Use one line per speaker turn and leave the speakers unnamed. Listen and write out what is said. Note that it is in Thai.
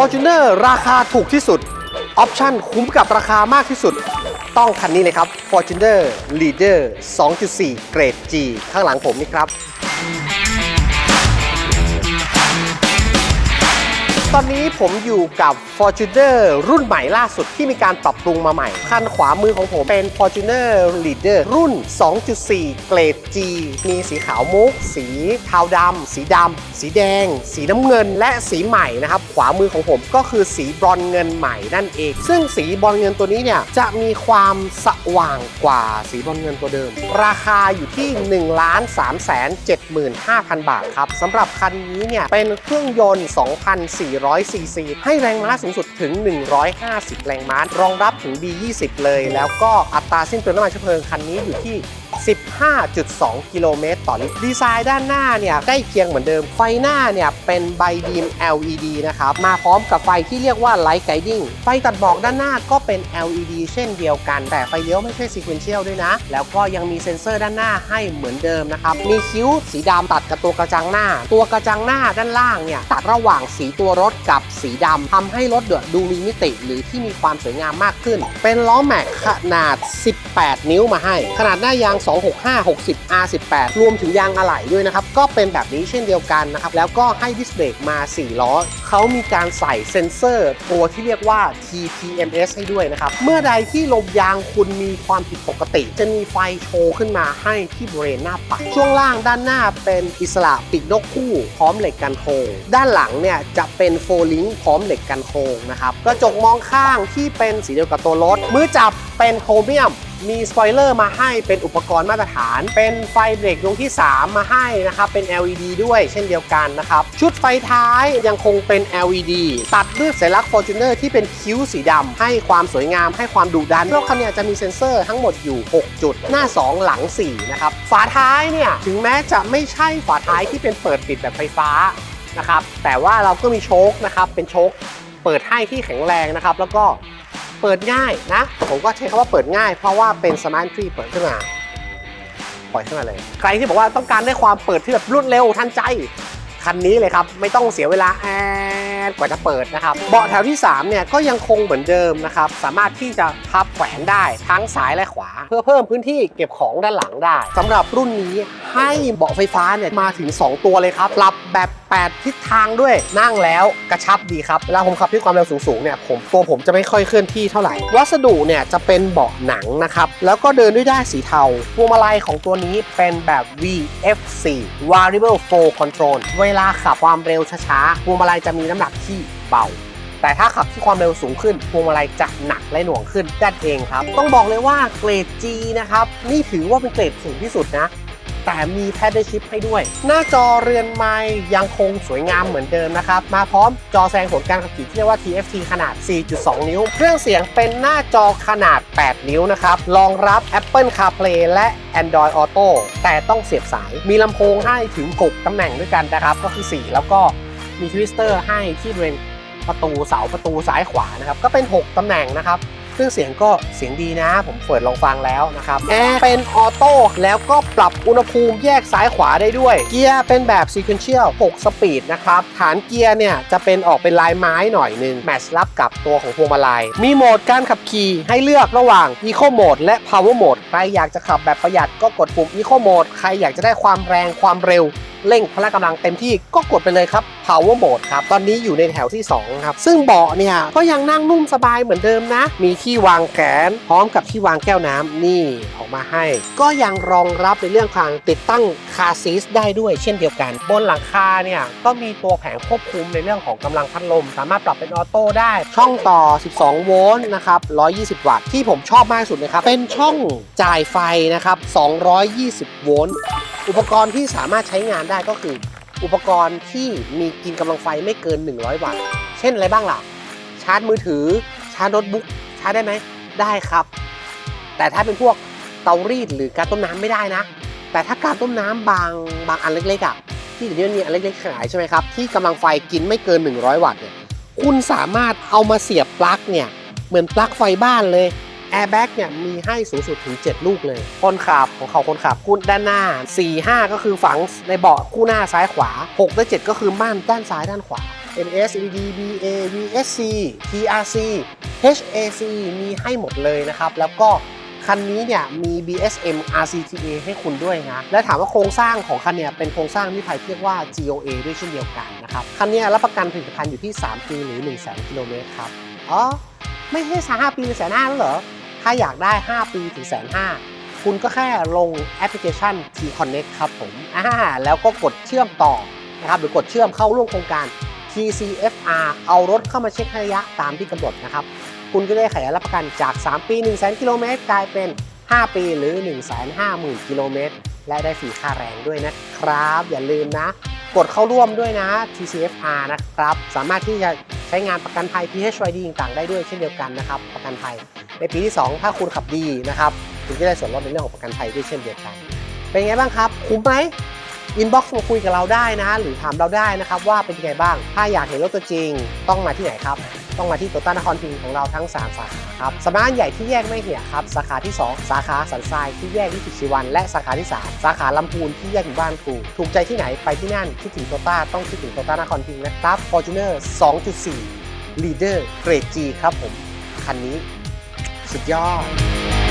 Fortuner ราคาถูกที่สุด ออปชั่นคุ้มกับราคามากที่สุด ต้องคันนี้เลยครับ Fortuner Leader 2.4 เกรด G ข้างหลังผมนี่ครับ ตอนนี้ผมอยู่กับ Fortuner รุ่นใหม่ล่าสุดที่มีการปรับปรุงมาใหม่คันขวามือของผมเป็น Fortuner Leader รุ่น 2.4 เกรด G มีสีขาวมุก สีเทาดำ สีดำ สีแดง สีน้ำเงิน และสีใหม่นะครับ ขวามือของผมก็คือสีบรอนเงินใหม่นั่นเอง ซึ่งสีบรอนเงินตัวนี้เนี่ยจะมีความสว่างกว่าสีบรอนเงินตัวเดิม ราคาอยู่ที่ 1 3 7 5 0 0 0 บาทครับสำหรับคันนี้เนี่ยเป็นเครื่องยนต์ 2,400ซีซี ให้แรงม้าสูงสุดถึง 150 แรงม้ารองรับถึง B20 เลย แล้วก็อัตราสิ้นเปลืองน้ำมันเชื้อเพลิงคันนี้อยู่ที่ 15.2 กิโลเมตรต่อลิตร ดีไซน์ด้านหน้าเนี่ยใกล้เคียงเหมือนเดิม ไฟหน้าเนี่ยเป็นไบบีม LED นะครับ มาพร้อมกับไฟที่เรียกว่า Light Guiding ไฟตัดหมอกด้านหน้าก็เป็น LED เช่นเดียวกัน แต่ไฟเลี้ยวไม่ใช่ Sequential ด้วยนะ แล้วก็ยังมีเซ็นเซอร์ด้านหน้าให้เหมือนเดิมนะครับ มีคิ้วสีดำตัดกับตัวกระจังหน้า ตัวกระจังหน้าด้านล่างเนี่ยตัดระหว่างสีตัวรถกับสีดำทำให้รถเดือดดูมีมิติหรือที่มีความสวยงามมากขึ้น เป็นล้อแม็กขนาด 18 นิ้วมาให้ ขนาดหน้ายาง265 60 R18 รวมถึงยางอะไหล่ด้วยนะครับ ก็เป็นแบบนี้เช่นเดียวกันนะครับ แล้วก็ให้ดิสเบรกมา 4 ล้อ เขามีการใส่เซ็นเซอร์ ตัวที่เรียกว่า TPMS ให้ด้วยนะครับ เมื่อใดที่ลมยางคุณมีความผิดปกติ จะมีไฟโชว์ขึ้นมาให้ที่บริเวณหน้าปัด ช่วงล่างด้านหน้าเป็นอิสระปีกนกคู่พร้อมเหล็กกันโค้งด้านหลังเนี่ยจะเป็นโฟลิงพร้อมเหล็กกันโค้งนะครับกระจกมองข้างที่เป็นสีเดียวกับตัวรถมือจับเป็นโครเมียม มีสปอยเลอร์มาให้เป็นอุปกรณ์มาตรฐาน เป็นไฟเบรกดวงที่ 3 มาให้นะครับ เป็น LED ด้วยเช่นเดียวกันนะครับ ชุดไฟท้ายยังคงเป็น LED ตัดด้วยสัญลักษณ์ Fortuner ที่เป็นคิ้วสีดำให้ความสวยงามให้ความดุดันรถคันเนี้จะมีเซ็นเซอร์ทั้งหมดอยู่ 6 จุด หน้า 2 หลัง 4 นะครับ ฝาท้ายเนี่ยถึงแม้จะไม่ใช่ฝาท้ายที่เป็นเปิดปิดแบบไฟฟ้านะครับแต่ว่าเราก็มีโชคนะครับเป็นโชคเปิดให้ที่แข็งแรงนะครับ แล้วก็ เปิดง่ายนะ ผมก็ใช้คำว่าเปิดง่าย เพราะว่าเป็นสมาร์ททรีเปิดขึ้นมาปล่อยขึ้นมาเลย ใครที่บอกว่าต้องการได้ความเปิดที่แบบรวดเร็วทันใจ คันนี้เลยครับ ไม่ต้องเสียเวลาแอดกว่าจะเปิดนะครับ เบาะแถวที่ 3 เนี่ยก็ยังคงเหมือนเดิมนะครับ สามารถที่จะพับแขวนได้ทั้งซ้ายและขวา เพื่อเพิ่มพื้นที่เก็บของด้านหลังได้สำหรับรุ่นนี้ ให้เบาะไฟฟ้าเนี่ยมาถึง 2 ตัวเลยครับปรับแบบ 8 ทิศทางด้วยนั่งแล้วกระชับดีครับเวลาผมขับที่ความเร็วสูงๆเนี่ยผมตัวผมจะไม่ค่อยเคลื่อนที่เท่าไหร่ วัสดุเนี่ยจะเป็นเบาะหนังนะครับแล้วก็เดินด้วยด้านสีเทาพวงมาลัยของตัวนี้เป็นแบบ VF4 Variable Flow Control เวลาขับความเร็วช้าๆพวงมาลัยจะมีน้ำหนักที่เบาแต่ถ้าขับที่ความเร็วสูงขึ้นพวงมาลัยจะหนักและหน่วงขึ้นด้านเองครับ ต้องบอกเลยว่าเกรด G นะครับ นี่ถือว่าเป็นเกรดสูงที่สุดนะ แต่มีแพดเดิลชิพให้ด้วย หน้าจอเรือนไม้ยังคงสวยงามเหมือนเดิมนะครับ มาพร้อมจอแสดงผลการขับขี่ที่เรียกว่า TFT ขนาด 4.2 นิ้ว เครื่องเสียงเป็นหน้าจอขนาด 8 นิ้วนะครับ รองรับ Apple CarPlay และ Android Auto แต่ต้องเสียบสาย มีลำโพงให้ถึง 6 ตำแหน่งด้วยกันนะครับ ก็คือ 4 แล้วก็มีทวิสเตอร์ให้ที่บริเวณประตูเสาประตูซ้ายขวานะครับ ก็เป็น 6 ตำแหน่งนะครับ เครื่องเสียงก็เสียงดีนะ ผมเปิดลองฟังแล้วนะครับแอร์เป็นออโต้แล้วก็ปรับอุณหภูมิแยกซ้ายขวาได้ด้วย เกียร์เป็นแบบ sequential 6สปีดนะครับฐานเกียร์เนี่ยจะเป็นออกเป็นลายไม้หน่อยหนึงแมทช์รับกับตัวของพวงมาลัย มีโหมดการขับขี่ให้เลือกระหว่าง Eco Mode และ Power Mode ใครอยากจะขับแบบประหยัดก็กดปุ่ม Eco Mode ใครอยากจะได้ความแรงความเร็ว เร่งพละกำลังเต็มที่ก็กดไปเลยครับ power mode ครับ ตอนนี้อยู่ในแถวที่ 2 ครับ ซึ่งเบาะเนี่ยก็ยังนั่งนุ่มสบายเหมือนเดิมนะ มีที่วางแขนพร้อมกับที่วางแก้วน้ำนี่ออกมาให้ ก็ยังรองรับในเรื่องการติดตั้งคาซีสได้ด้วยเช่นเดียวกัน บนหลังคาเนี่ยก็มีตัวแผงควบคุมในเรื่องของกำลังพัดลม สามารถปรับเป็นออโต้ได้ ช่องต่อ 12 โวลต์นะครับ 120 วัตต์ที่ผมชอบมากสุดนะครับเป็นช่องจ่ายไฟนะครับ 220 โวลต์อุปกรณ์ที่สามารถใช้งานได้ก็คือ อุปกรณ์ที่มีกินกำลังไฟไม่เกิน 100 วัตต์ เช่นอะไรบ้างล่ะ ชาร์จมือถือ ชาร์จโน้ตบุ๊ก ชาร์จได้ไหม ได้ครับ แต่ถ้าเป็นพวกเตารีดหรือการต้มน้ำไม่ได้นะ แต่ถ้าการต้มน้ำบางบางอันเล็กๆอะ ที่เดี๋ยวนี้มีอันเล็กๆขายใช่ไหมครับ ที่กำลังไฟกินไม่เกิน 100 วัตต์เนี่ย คุณสามารถเอามาเสียบปลั๊กเนี่ย เหมือนปลั๊กไฟบ้านเลย แอร์แบ็กเนี่ยมีให้สูงสุดถึง 7 ลูกเลย คนขับของเขาคนขับคู่ด้านหน้า 4 5 ก็คือฝังในเบาะคู่หน้าซ้ายขวา 6 และ 7 ก็คือม่านด้านซ้ายด้านขวา NS LED BA VSC TRC HAC มีให้หมดเลยนะครับ แล้วก็คันนี้เนี่ยมี BSM RCTA ให้คุณด้วยนะ และถามว่าโครงสร้างของคันเนี่ยเป็นโครงสร้างที่ไทยเรียกว่า GOA ด้วยเช่นเดียวกันนะครับ คันเนี้รับประกันผลิตภัณฑ์อยู่ที่ 3 ปีหรือ 1 0 0 0 0 0กิโลเมตรครับ อ๋อ ไม่ใช่สาห้าปีหรือแสนห้าแล้วเหรอ ถ้าอยากได้ 5 ปีถึงแสนห้าคุณก็แค่ลงแอปพลิเคชัน T Connect ครับผมอ่าแล้วก็กดเชื่อมต่อนะครับหรือกดเชื่อมเข้าร่วมโครงการ TCFR เอารถเข้ามาเช็คระยะตามที่กำหนดนะครับ คุณก็ได้ขยายรับประกันจาก 3 ปี 1 0 0 0 0 0กิโลเมตรกลายเป็น 5 ปีหรือ 1 5 0 0 0 0กิโลเมตรและได้ฟรีค่าแรงด้วยนะครับ อย่าลืมนะ กดเข้าร่วมด้วยนะ TCFR นะครับ สามารถที่จะ ใช้งานประกันภัย PHYD ต่างๆได้ด้วยเช่นเดียวกันนะครับประกันภัย ในปีที่ 2 ถ้าคุณขับดีนะครับคุณจะได้ส่วนลดในเรื่องของประกันภัยด้วยเช่นเดียวกัน เป็นไงบ้างครับคุ้มไหมอินบ็อกซ์มาคุยกับเราได้นะ หรือถามเราได้นะครับว่าเป็นยังไงบ้าง ถ้าอยากเห็นรถตัวจริง ต้องมาที่ไหนครับ ต้องมาที่โตต้านครพิงของเราทั้ง 3 สาขาครับสำนักงานใหญ่ที่แยกไม่เหี่ยครับ สาขาที่ 2 สาขาสันทรายที่แยกวิจิตรชีวัน และสาขาที่ 3 สาขาลำพูนที่แยกหมู่บ้านครูถูกใจที่ไหนไปที่นั่นคิดถึงโตต้าต้องคิดถึงโตต้านครพิงนะครับ Fortuner 2.4 Leader เกรด G ครับผมคันนี้สุดยอด